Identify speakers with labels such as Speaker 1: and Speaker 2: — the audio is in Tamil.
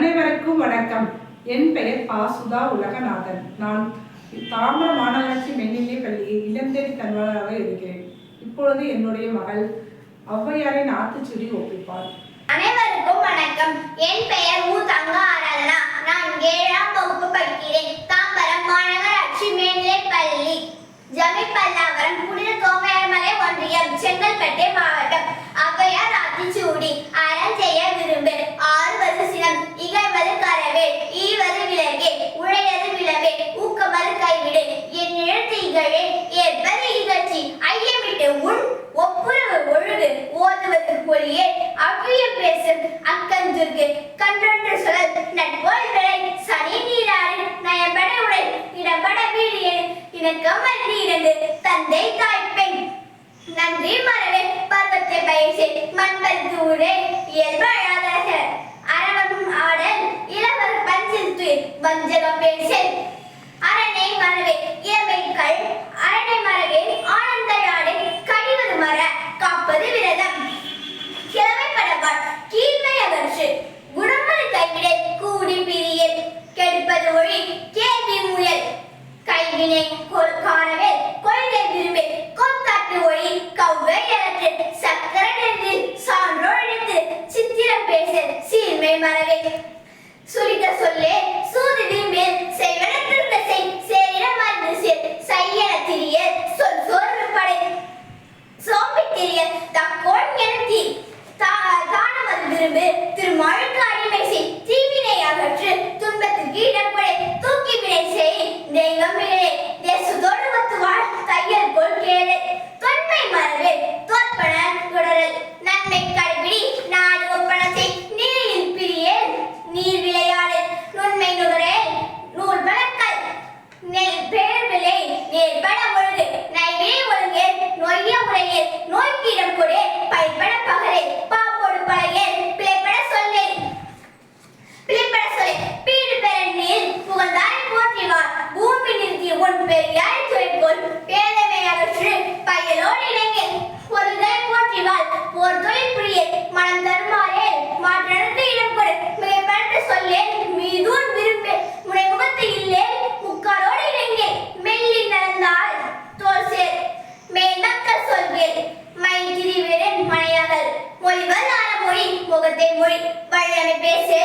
Speaker 1: அனைவருக்கும் வணக்கம். என் பெயர் பா. சுதா உலகநாதன். நான் தாமிர மாநகராட்சி மென்னிலை பள்ளியில் இளந்தேரி கல்வராக இருக்கிறேன். இப்பொழுது என்னுடைய மகள் ஔவையாரின் ஆத்துச்சுடி ஒப்பிப்பார்
Speaker 2: அனைவருக்கும் வணக்கம். என் பெயர் மு தங்க ஆராதனா. அக்கஞ்சுருக்கு கன்றொன்று சொல் நட்போல் விளை சனி நீராறு நயம்பட உடை இடம்பட வீடு இணக்கம் வந்து தந்தை தாய் பெண். நன்றி மரவே பருவத்தை பயிற்சி மண்பல் தூரே இயல்பழாதக அரவம் ஆடல் இளவர் பஞ்சில் துயிர் வஞ்சகம் பேசல். அரணை மரவே இளமைகள் கைவினை கொள் காணவே கொள்கை விரும்பி கொத்தாட்டு ஒளி கவ்வை இழத்து சக்கர சான்றோர் எழுத்து சித்திரம் பேச சீர்மை மறவே. சுரித சொல்லே சூது செய் சேரிட மருந்து சேர் செய்யன திரிய சொல் சோர்வு படை. தக்கோன் விரும்பு அடிமை செய் ஏலோர் இணங்கேல் ஒருதை போற்றிவாள் ஒரு தொழில் புரியல் மனம் தருமாறேல் மாற்றத்து இடம் கொடு. மிக பெற்று சொல்லேன் மீதூர் மொழி முகத்தை மொழி. வழியமை பேசே.